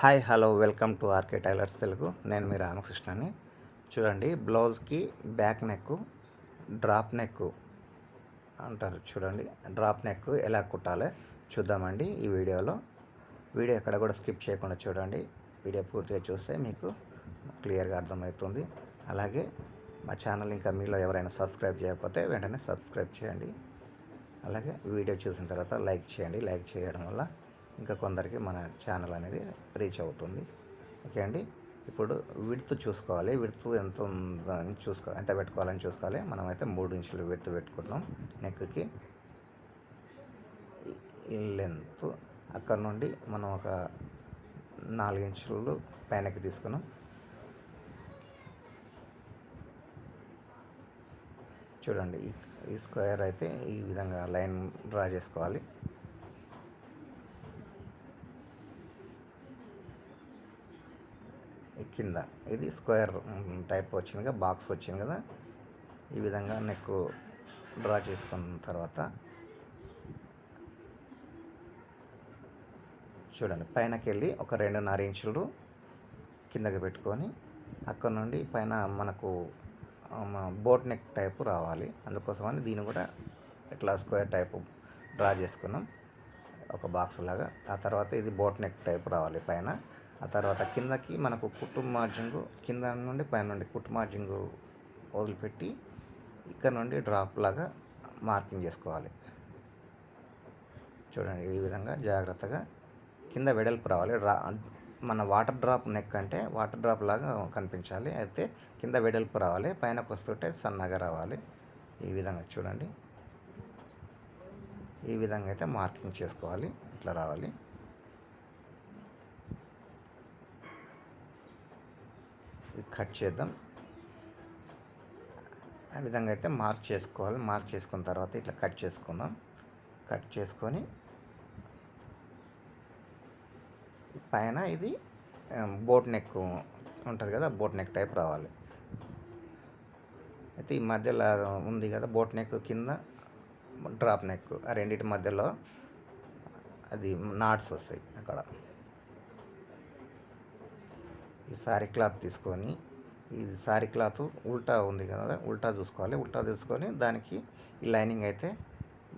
Hi hello welcome to RK tailors Telugu. నేను మీ రామకృష్ణని. చూడండి బ్లౌజ్కి బ్యాక్ నెక్ డ్రాప్ నెక్ అంటారు చూడండి. డ్రాప్ నెక్ ఎలా కుట్టాలి చూద్దామండి ఈ వీడియోలో. వీడియో ఎక్కడ కూడా స్కిప్ చేయకుండా చూడండి. వీడియో పూర్తిగా చూస్తే మీకు క్లియర్గా అర్థమవుతుంది. అలాగే మా ఛానల్ ఇంకా మీలో ఎవరైనా సబ్స్క్రైబ్ చేయకపోతే వెంటనే సబ్స్క్రైబ్ చేయండి. అలాగే వీడియో చూసిన తర్వాత లైక్ చేయండి. లైక్ చేయడం వల్ల ఇంకా కొందరికి మన ఛానల్ అనేది రీచ్ అవుతుంది. ఓకే అండి? ఇప్పుడు విడ్త్ చూసుకోవాలి. విడ్త్ ఎంత ఉందని చూసుకో ఎంత పెట్టుకోవాలని చూసుకోవాలి? మనమైతే మూడు ఇంచులు విడ్త్ పెట్టుకుంటున్నాం. నెక్కి లెంత్ అక్కడ నుండి మనం ఒక నాలుగు ఇంచులు పైనకి తీసుకున్నాం. చూడండి ఈ- ఈ స్క్వేర్ అయితే ఈ విధంగా లైన్ డ్రా చేసుకోవాలి. కింద. ఇది స్క్వేర్ టైప్ వచ్చింది కదా బాక్స్ వచ్చింది కదా. ఈ విధంగా నెక్ డ్రా చేసుకున్న తర్వాత చూడండి పైనకి వెళ్ళి ఒక రెండున్నర ఇంచులు కిందకి పెట్టుకొని అక్కడ నుండి పైన మనకు బోట్ నెక్ టైపు రావాలి. అందుకోసమని దీన్ని కూడా ఇట్లా స్క్వేర్ టైపు డ్రా చేసుకున్నాం. ఒక బాక్స్ లాగా. ఆ తర్వాత ఇది బోట్ నెక్ టైప్ రావాలి పైన. ఆ తర్వాత కిందకి మనకు కుట్టు మార్జింగు కింద నుండి పైన నుండి కుట్టు మార్జింగు వదిలిపెట్టి ఇక్కడ నుండి డ్రాప్ లాగా మార్కింగ్ చేసుకోవాలి. చూడండి ఈ విధంగా జాగ్రత్తగా కింద వెడల్పు రావాలి. డ్రా మన వాటర్ డ్రాప్ నెక్ అంటే వాటర్ డ్రాప్ లాగా కనిపించాలి. అయితే కింద వెడల్పు రావాలి పైన వస్తుంటే సన్నగా రావాలి. ఈ విధంగా చూడండి. ఈ విధంగా అయితే మార్కింగ్ చేసుకోవాలి. ఇట్లా రావాలి. కట్ చేద్దాం. ఆ విధంగా అయితే మార్క్ చేసుకోవాలి. మార్క్ చేసుకున్న తర్వాత ఇట్లా కట్ చేసుకుందాం. కట్ చేసుకొని పైన ఇది బోట్ నెక్ ఉంటుంది కదా బోట్ నెక్ టైప్ రావాలి. అయితే ఈ మధ్యలో ఉంది కదా బోట్ నెక్ కింద డ్రాప్ నెక్. ఆ రెండింటి మధ్యలో అది నాట్స్ వస్తాయి అక్కడ. ఈ సారీ క్లాత్ తీసుకొని ఈ సారీ క్లాత్ ఉల్టా ఉంది కదా ఉల్టా చూసుకోవాలి. ఉల్టా తీసుకొని దానికి ఈ లైనింగ్ అయితే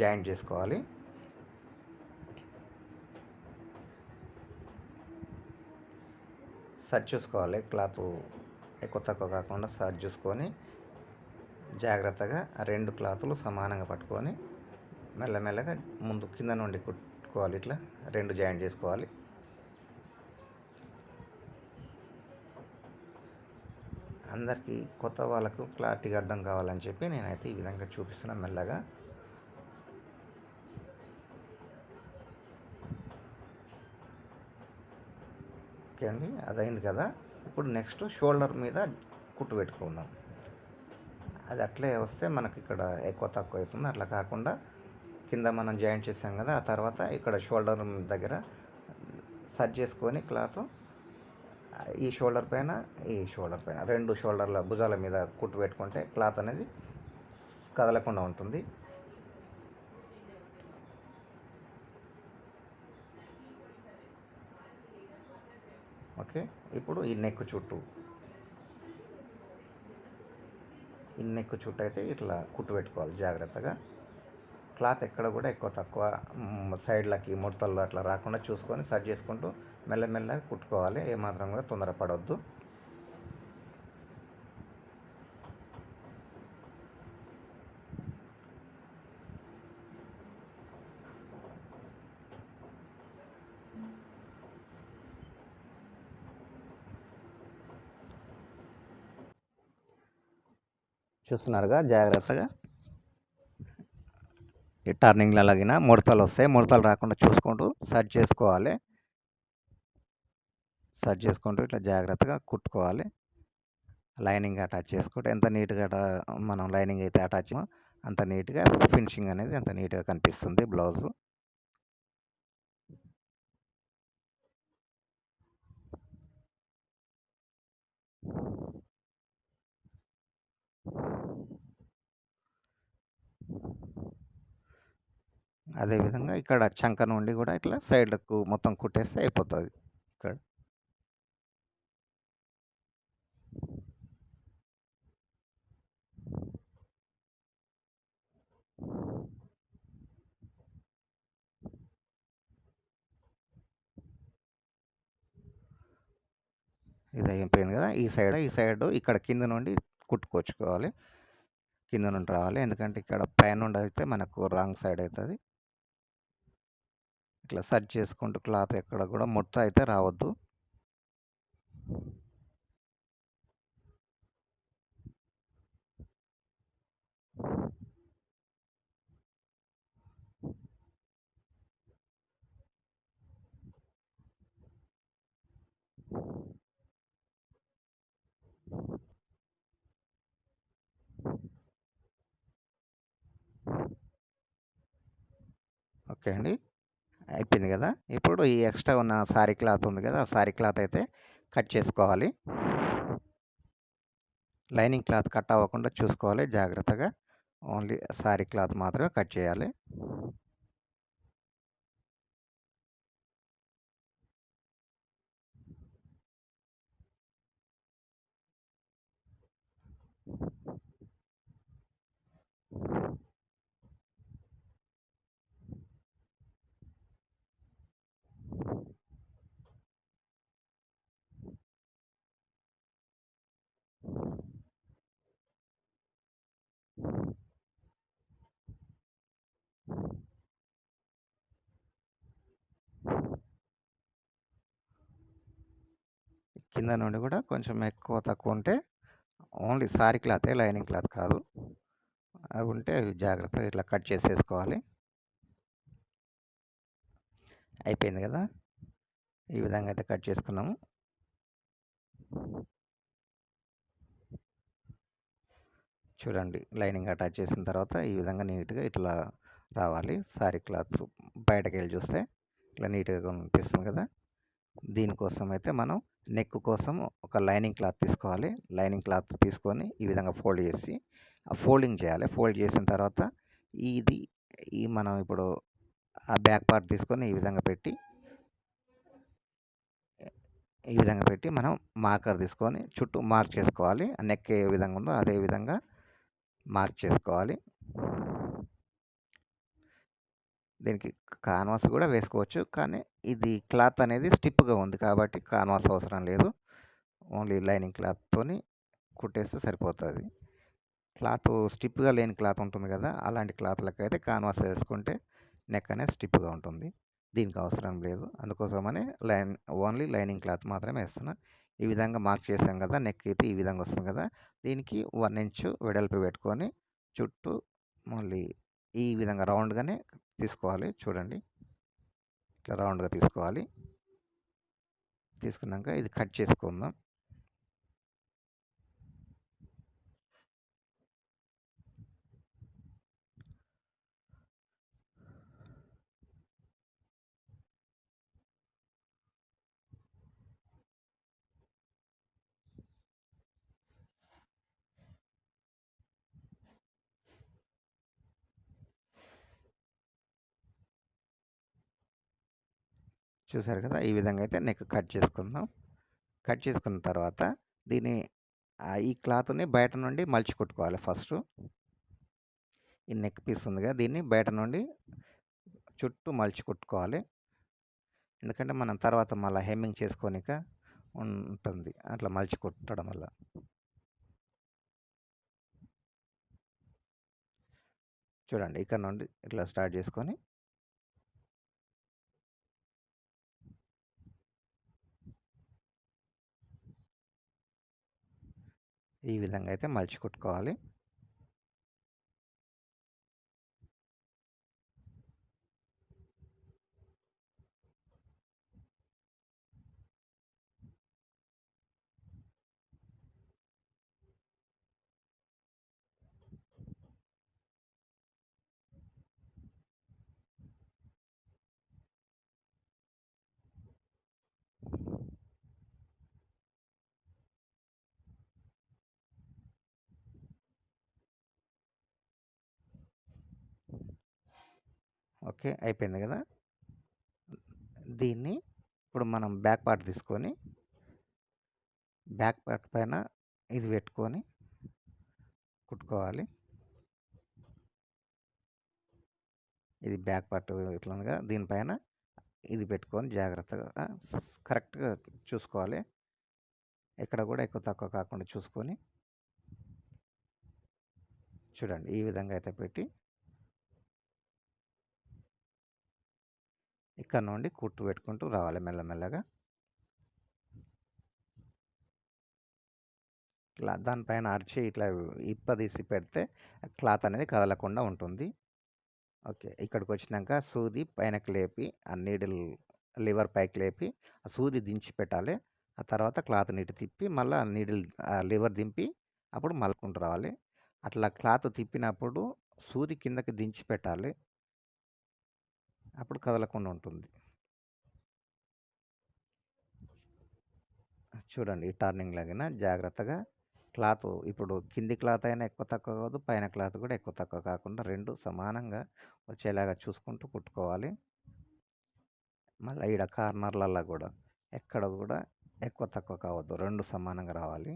జాయింట్ చేసుకోవాలి. సర్చ్ చూసుకోవాలి. క్లాత్ ఎక్కువ తక్కువ కాకుండా సర్చ్ చూసుకొని జాగ్రత్తగా రెండు క్లాతులు సమానంగా పట్టుకొని మెల్లమెల్లగా ముందు కింద నుండి కుట్టుకోవాలి. ఇట్లా రెండు జాయింట్ చేసుకోవాలి. అందరికీ కొత్త వాళ్ళకు క్లారిటీగా అర్థం కావాలని చెప్పి నేనైతే ఈ విధంగా చూపిస్తున్నా మెల్లగా. ఓకే అండి అదైంది కదా. ఇప్పుడు నెక్స్ట్ షోల్డర్ మీద కుట్టు పెట్టుకుందాం. అది అట్లే వస్తే మనకి ఇక్కడ ఎక్కువ తక్కువ అవుతుంది. అట్లా కాకుండా కింద మనం జాయింట్ చేసాం కదా ఆ తర్వాత ఇక్కడ షోల్డర్ దగ్గర సర్జ్ చేసుకొని క్లాత్ ఈ షోల్డర్ పైన ఈ షోల్డర్ పైన రెండు షోల్డర్ల భుజాల మీద కుట్టు పెట్టుకుంటే క్లాత్ అనేది కదలకుండా ఉంటుంది. ఓకే ఇప్పుడు ఈ నెక్ చుట్టూ. ఈ నెక్ చుట్టూ అయితే ఇట్లా కుట్టు పెట్టుకోవాలి జాగ్రత్తగా. క్లాత్ ఎక్కడ కూడా ఎక్కువ తక్కువ సైడ్లకి ముడతలు అట్లా రాకుండా చూసుకొని సర్జ్ చేసుకుంటూ మెల్లమెల్లగా కుట్టుకోవాలి. ఏమాత్రం కూడా తొందరపడవద్దు చూస్తున్నారుగా? జాగ్రత్తగా. ఈ టర్నింగ్లో లాగిన ముడతలు వస్తాయి. ముడతలు రాకుండా చూసుకుంటూ సర్చ్ చేసుకోవాలి. సర్చ్ చేసుకుంటూ ఇట్లా జాగ్రత్తగా కుట్టుకోవాలి. లైనింగ్ అటాచ్ చేసుకుంటే ఎంత నీట్గా మనం లైనింగ్ అయితే అటాచ్ అంత నీట్గా ఫినిషింగ్ అనేది అంత నీట్గా కనిపిస్తుంది బ్లౌజు. అదేవిధంగా ఇక్కడ చంక నుండి కూడా ఇట్లా సైడ్కు మొత్తం కుట్టేస్తే అయిపోతుంది ఇక్కడ. ఇది అయిపోయింది కదా ఈ సైడ్ ఈ సైడ్ ఇక్కడ కింద నుండి కుట్టుకొచ్చుకోవాలి. కింద నుండి రావాలి. ఎందుకంటే ఇక్కడ పైన నుండి అయితే మనకు రాంగ్ సైడ్ అవుతుంది ఇట్లా సెట్ చేసుకుంటూ క్లాత్ ఎక్కడ కూడా ముట్ట అయితే రావద్దు. ఓకే అండి. అయిపోయింది కదా. ఇప్పుడు ఈ ఎక్స్ట్రా ఉన్న సారీ క్లాత్ ఉంది కదా ఆ సారీ క్లాత్ అయితే కట్ చేసుకోవాలి. లైనింగ్ క్లాత్ కట్ అవ్వకుండా చూసుకోవాలి జాగ్రత్తగా. ఓన్లీ సారీ క్లాత్ మాత్రమే కట్ చేయాలి. కింద నుండి కూడా కొంచెం ఎక్కువ తక్కువ ఉంటే ఓన్లీ సారీ క్లాతే లైనింగ్ క్లాత్ కాదు. అవి ఉంటే అవి జాగ్రత్తగా ఇట్లా కట్ చేసేసుకోవాలి. అయిపోయింది కదా? ఈ విధంగా అయితే కట్ చేసుకున్నాము. చూడండి లైనింగ్ అటాచ్ చేసిన తర్వాత ఈ విధంగా నీట్గా ఇట్లా రావాలి. సారీ క్లాత్ బయటకు వెళ్ళి చూస్తే ఇట్లా నీట్గా కనిపిస్తుంది కదా? దీనికోసం అయితే మనం నెక్ కోసం ఒక లైనింగ్ క్లాత్ తీసుకోవాలి. లైనింగ్ క్లాత్ తీసుకొని ఈ విధంగా ఫోల్డ్ చేసి ఫోల్డింగ్ చేయాలి. ఫోల్డ్ చేసిన తర్వాత ఇది ఈ మనం ఇప్పుడు ఆ బ్యాక్ పార్ట్ తీసుకొని ఈ విధంగా పెట్టి ఈ విధంగా పెట్టి మనం మార్కర్ తీసుకొని చుట్టూ మార్క్ చేసుకోవాలి. నెక్ ఏ విధంగా ఉందో అదే విధంగా మార్క్ చేసుకోవాలి. దీనికి కాన్వాస్ కూడా వేసుకోవచ్చు. కానీ ఇది క్లాత్ అనేది స్టిప్గా ఉంది కాబట్టి కాన్వాస్ అవసరం లేదు. ఓన్లీ లైనింగ్ క్లాత్తోని కుట్టేస్తే సరిపోతుంది. క్లాత్ స్టిప్గా లేని క్లాత్ ఉంటుంది కదా అలాంటి క్లాత్లకు అయితే కాన్వాస్ వేసుకుంటే నెక్ అనేది స్టిప్గా ఉంటుంది. దీనికి అవసరం లేదు. అందుకోసమని లైన్ ఓన్లీ లైనింగ్ క్లాత్ మాత్రమే వేస్తున్నా. ఈ విధంగా మార్క్ చేసాం కదా నెక్ అయితే ఈ విధంగా వస్తుంది కదా దీనికి వన్ ఇంచ్ వెడల్పు పెట్టుకొని చుట్టూ మళ్ళీ ఈ విధంగా రౌండ్గానే తీసుకోవాలి చూడండి. ఇట్లా రౌండ్గా తీసుకోవాలి. తీసుకున్నాక ఇది కట్ చేసుకుందాం. చూసారు కదా! ఈ విధంగా అయితే నెక్ కట్ చేసుకుందాం. కట్ చేసుకున్న తర్వాత దీన్ని ఈ క్లాత్ని బయట నుండి మలిచి కుట్టుకోవాలి ఫస్ట్. ఈ నెక్ పీస్ ఉందిగా దీన్ని బయట నుండి చుట్టూ మలిచి కుట్టుకోవాలి. ఎందుకంటే మనం తర్వాత మళ్ళీ హెమ్మింగ్ చేసుకోనిక ఉంటుంది. అట్లా మలిచి కుట్టడం వల్ల. చూడండి ఇక్కడ నుండి ఇట్లా స్టార్ట్ చేసుకొని ఈ విధంగా అయితే మలిచి కొట్టుకోవాలి ఓకే. అయిపోయింది కదా? దీన్ని ఇప్పుడు మనం బ్యాక్ పార్ట్ తీసుకొని బ్యాక్ పార్ట్ పైన ఇది పెట్టుకొని కుట్టుకోవాలి. ఇది బ్యాక్ పార్ట్ ఇట్లా కదా? దీనిపైన ఇది పెట్టుకొని జాగ్రత్తగా కరెక్ట్గా చూసుకోవాలి. ఎక్కడ కూడా ఎక్కువ తక్కువ కాకుండా చూసుకొని చూడండి. ఈ విధంగా అయితే పెట్టి ఇక్కడ నుండి కుట్టు పెట్టుకుంటూ రావాలి మెల్లమెల్లగా. ఇట్లా దానిపైన అరిచి ఇట్లా ఇప్ప తీసి పెడితే క్లాత్ అనేది కదలకుండా ఉంటుంది. ఓకే ఇక్కడికి వచ్చినాక సూది పైనకి లేపి ఆ నీడిల్ లివర్ పైకి లేపి ఆ సూది దించి పెట్టాలి. ఆ తర్వాత క్లాత్ నీటి తిప్పి మళ్ళీ నీడిల్ లివర్ దింపి అప్పుడు మలుకుంటూ రావాలి. అట్లా క్లాత్ తిప్పినప్పుడు సూది కిందకి దించి పెట్టాలి. అప్పుడు కదలకుండా ఉంటుంది. చూడండి ఈ టర్నింగ్ లాగిన జాగ్రత్తగా క్లాత్ ఇప్పుడు కింది క్లాత్ అయినా ఎక్కువ తక్కువ కాదు పైన క్లాత్ కూడా ఎక్కువ తక్కువ కాకుండా రెండు సమానంగా వచ్చేలాగా చూసుకుంటూ కుట్టుకోవాలి. మళ్ళీ ఈడ కార్నర్లలో కూడా ఎక్కడ కూడా ఎక్కువ తక్కువ కావద్దు రెండు సమానంగా రావాలి.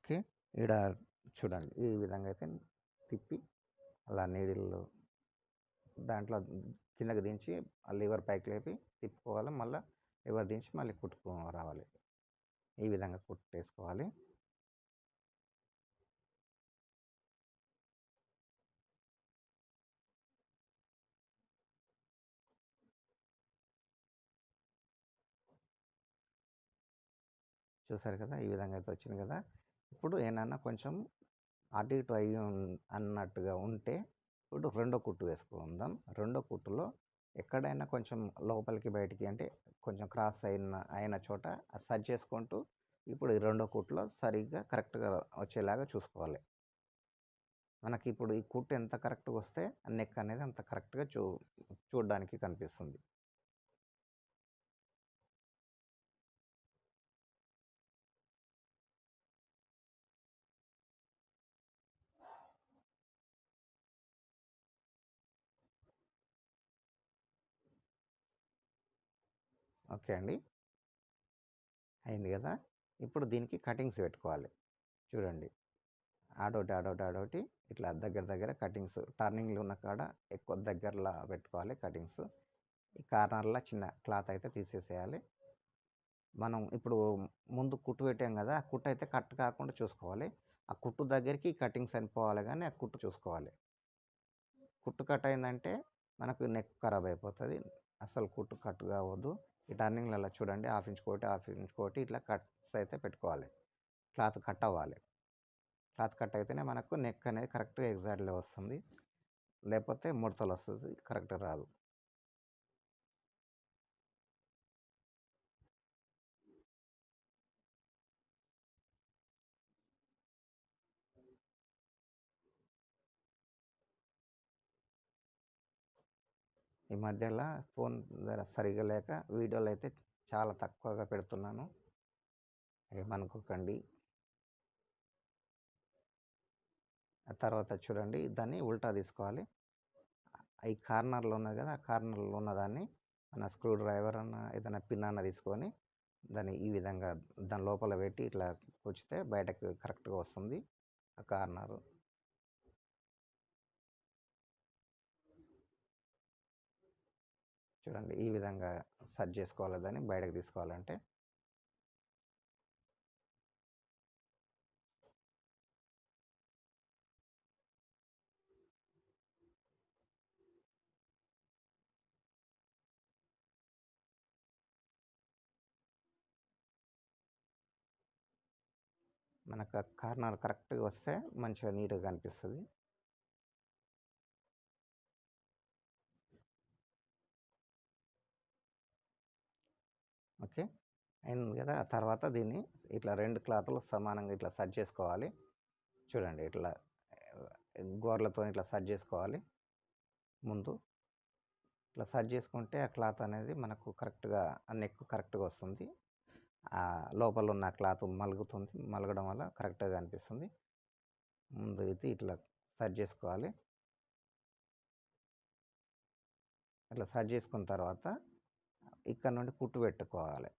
ఓకే. ఈడ చూడండి. ఈ విధంగా అయితే తిప్పి అలా నీడిల్లో దాంట్లో కిందకి దించి ఆ లివర్ పైకి లేపి తిప్పుకోవాలి. మళ్ళీ లివర్ దించి మళ్ళీ కుట్టుకో రావాలి. ఈ విధంగా కుట్టేసుకోవాలి. చూసారు కదా? ఈ విధంగా అయితే వచ్చింది కదా? ఇప్పుడు ఏదైనా కొంచెం అటు ఇటు అయ్యి అన్నట్టుగా ఉంటే ఇప్పుడు రెండో కుట్టు వేసుకుందాం. రెండో కుట్టులో ఎక్కడైనా కొంచెం లోపలికి బయటికి అంటే కొంచెం క్రాస్ అయిన అయిన చోట సర్చ్ చేసుకుంటూ ఇప్పుడు ఈ రెండో కుట్టులో సరిగ్గా కరెక్ట్గా వచ్చేలాగా చూసుకోవాలి. మనకి ఇప్పుడు ఈ కుట్టు ఎంత కరెక్ట్గా వస్తే నెక్ అనేది అంత కరెక్ట్గా చూ చూడడానికి కనిపిస్తుంది. ఓకే అండి. అయింది కదా! ఇప్పుడు దీనికి కటింగ్స్ పెట్టుకోవాలి. చూడండి. ఆడోటి ఆడోటి ఆడోటి ఇట్లా దగ్గర దగ్గర కటింగ్స్. టర్నింగ్లు ఉన్న కాడ ఎక్కువ దగ్గరలో పెట్టుకోవాలి కటింగ్స్. ఈ కార్నర్లో చిన్న క్లాత్ అయితే తీసేసేయాలి. మనం ఇప్పుడు ముందు కుట్టు పెట్టాం కదా! ఆ కుట్టు అయితే కట్ కాకుండా చూసుకోవాలి. ఆ కుట్టు దగ్గరికి కటింగ్స్ అనిపోవాలి కానీ ఆ కుట్టు చూసుకోవాలి. కుట్టు కట్ అయిందంటే మనకు నెక్ ఖరాబ్ అయిపోతుంది. అసలు కుట్టు కట్ కావద్దు. ఈ టర్నింగ్లలో చూడండి హాఫ్ ఇంచ్ కోటి హాఫ్ ఇంచ్ కోటి ఇట్లా కట్స్ అయితే పెట్టుకోవాలి. క్లాత్ కట్ అవ్వాలి. క్లాత్ కట్ అయితేనే మనకు నెక్ అనేది కరెక్ట్గా ఎగ్జాక్ట్లీ వస్తుంది. లేకపోతే ముడతలు వస్తుంది కరెక్ట్ రాదు. ఈ మధ్యలో ఫోన్ ధర సరిగా లేక వీడియోలు అయితే చాలా తక్కువగా పెడుతున్నాను. ఏమనుకోకండి తర్వాత చూడండి దాన్ని ఉల్టా తీసుకోవాలి. ఈ కార్నర్లో ఉన్నది కదా ఆ కార్నర్లో ఉన్నదాన్ని మన స్క్రూ డ్రైవర్ అన్న ఏదైనా పిన్ అన్న తీసుకొని దాన్ని ఈ విధంగా దాని లోపల పెట్టి ఇట్లా కూర్చితే బయటకు కరెక్ట్గా వస్తుంది ఆ కార్నరు. చూడండి ఈ విధంగా సెట్ చేసుకోవాలి దాన్ని? బయటకు తీసుకోవాలంటే? మనకు కార్నర్ కరెక్ట్గా వస్తే మంచిగా నీట్గా కనిపిస్తుంది. ఓకే. అయింది కదా! తర్వాత దీన్ని ఇట్లా రెండు క్లాత్లు సమానంగా ఇట్లా సెట్ చేసుకోవాలి. చూడండి ఇట్లా గోర్లతో ఇట్లా సెట్ చేసుకోవాలి. ముందు ఇట్లా సెట్ చేసుకుంటే ఆ క్లాత్ అనేది మనకు కరెక్ట్గా నెక్ కరెక్ట్గా వస్తుంది. లోపల ఉన్న క్లాత్ మలుగుతుంది మలగడం వల్ల కరెక్ట్గా అనిపిస్తుంది ముందు అయితే ఇట్లా సెట్ చేసుకోవాలి. ఇట్లా సర్జ్ చేసుకున్న తర్వాత ఇక్కడ నుండి కుట్టు పెట్టుకోవాలి.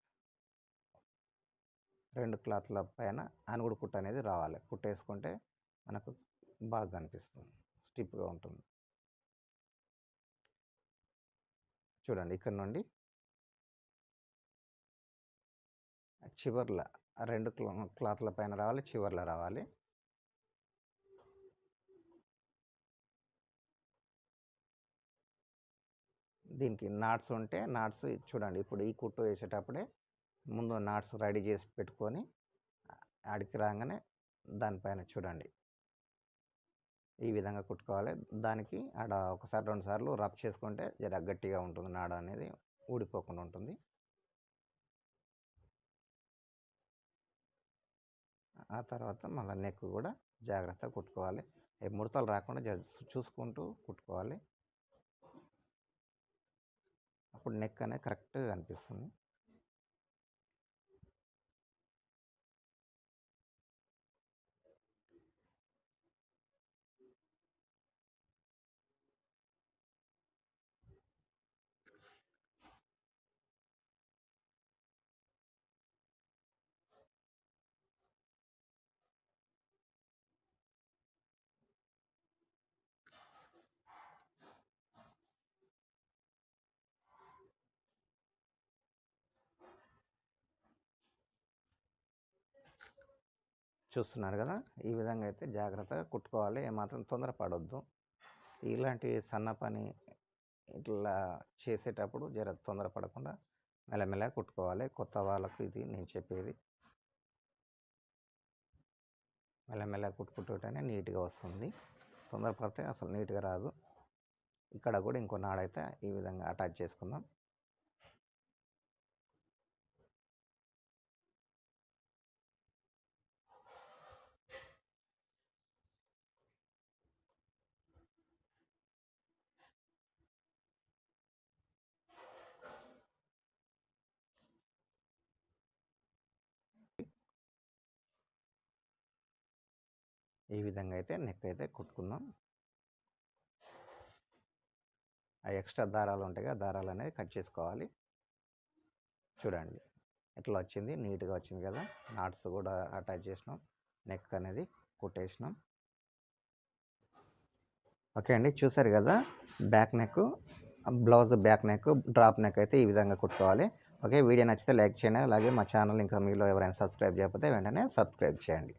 రెండు క్లాత్ల పైన అనుగుడు కుట్టు అనేది రావాలి. కుట్టు వేసుకుంటే మనకు బాగా కనిపిస్తుంది. స్టిప్గా ఉంటుంది. చూడండి ఇక్కడ నుండి చివర్ల రెండు క్లాత్ల పైన రావాలి చివర్ల రావాలి. దీనికి నాట్స్ ఉంటే నాట్స్ చూడండి. ఇప్పుడు ఈ కుట్టు వేసేటప్పుడే ముందు నాట్స్ రెడీ చేసి పెట్టుకొని ఆడికి రాగానే దానిపైన చూడండి. ఈ విధంగా కుట్టుకోవాలి. దానికి ఆడ ఒకసారి రెండు సార్లు రబ్ చేసుకుంటే జర గట్టిగా ఉంటుంది నాడ అనేది ఊడిపోకుండా ఉంటుంది. ఆ తర్వాత మళ్ళీ నెక్ కూడా జాగ్రత్తగా కుట్టుకోవాలి. ముడతలు రాకుండా జ చూసుకుంటూ కుట్టుకోవాలి. అప్పుడు నెక్ అనేది కరెక్ట్గా కనిపిస్తుంది. చూస్తున్నారు కదా ఈ విధంగా అయితే జాగ్రత్తగా కుట్టుకోవాలి ఏమాత్రం తొందరపడొద్దు. ఇలాంటి సన్న పని ఇట్లా చేసేటప్పుడు జర తొందరపడకుండా మెల్లమెల్లగా కుట్టుకోవాలి. కొత్త వాళ్ళకు ఇది నేను చెప్పేది. మెల్లమెల్లగా కుట్టుకుంటుంటేనే నీట్గా వస్తుంది. తొందరపడితే అసలు నీట్గా రాదు. ఇక్కడ కూడా ఇంకో నాడైతే ఈ విధంగా అటాచ్ చేసుకుందాం. ఈ విధంగా అయితే నెక్ అయితే కుట్టుకుందాం ఆ ఎక్స్ట్రా దారాలు ఉంటాయి కదా దారాలు అనేది కట్ చేసుకోవాలి. చూడండి ఎట్లా వచ్చింది? నీట్గా వచ్చింది కదా. నాట్స్ కూడా అటాచ్ చేసినాం. నెక్ అనేది కుట్టేసినాం. ఓకే అండి చూసారు కదా? Back neck blouse back neck drop neck అయితే ఈ విధంగా కుట్టుకోవాలి. ఓకే వీడియో నచ్చితే లైక్ చేయండి. అలాగే మా ఛానల్ ఇంకా మీలో ఎవరైనా సబ్స్క్రైబ్ చేయకపోతే వెంటనే సబ్స్క్రైబ్ చేయండి.